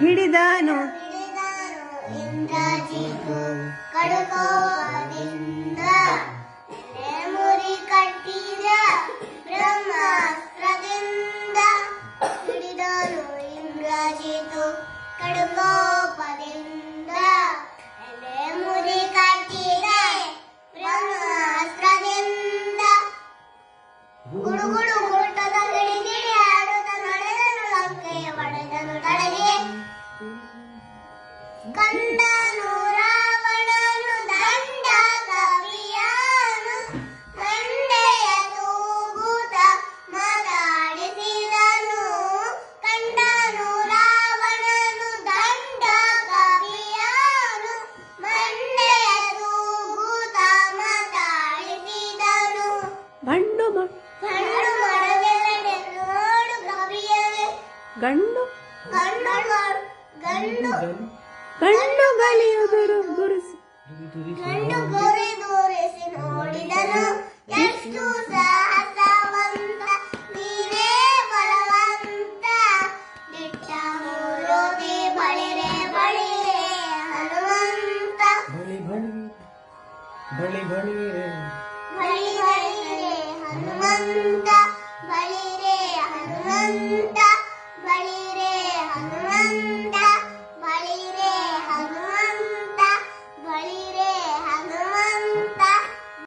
ಹಿಡಿದಾನು? ಇಂದ್ರಜಿತು ಕಂಡನು ರಾವಣನು ದಂಡ ಕವಿಯಾನು ಮಂಡೆಯ ತೂಗುತ ಮಾತಾಡಿಸಿದನು ಕಂಡನು ರಾವಣನು ದಂಡ ಕವಿಯಾನು ಮಂಡೆಯ ತೂಗುತ ಮಾತಾಡಿಸಿದನು ಗಂಡು ಮ- ಕಣ್ಣು ಮರವೆರಡೆ ನೋಡು ಕವಿಯೇ ಗಂಡು ಗಂಡು ಗಂಡು ಗಂಡು ಗಲಿಯುದರು ಗುರುಸು. ಗಂಡು ಗೋರೆ ದೂರಿಸಿ ನೋಡಿದನು ಎಷ್ಟು ಸಾಹಸವಂತ ನೀನೇ ಬಲವಂತ. ದಿಟ್ಟ ಮೂರೋತಿ ಬಳಿರೆ ಬಳಿರೆ ಹನುಮಂತ. ಬಳಿ ಬಳಿ ಬಳಿ ಬಳಿರೆ. ಬಳಿ ಬಳಿರೆ ಹನುಮಂತ ಬಳಿರೆ ಹನುಮಂತ.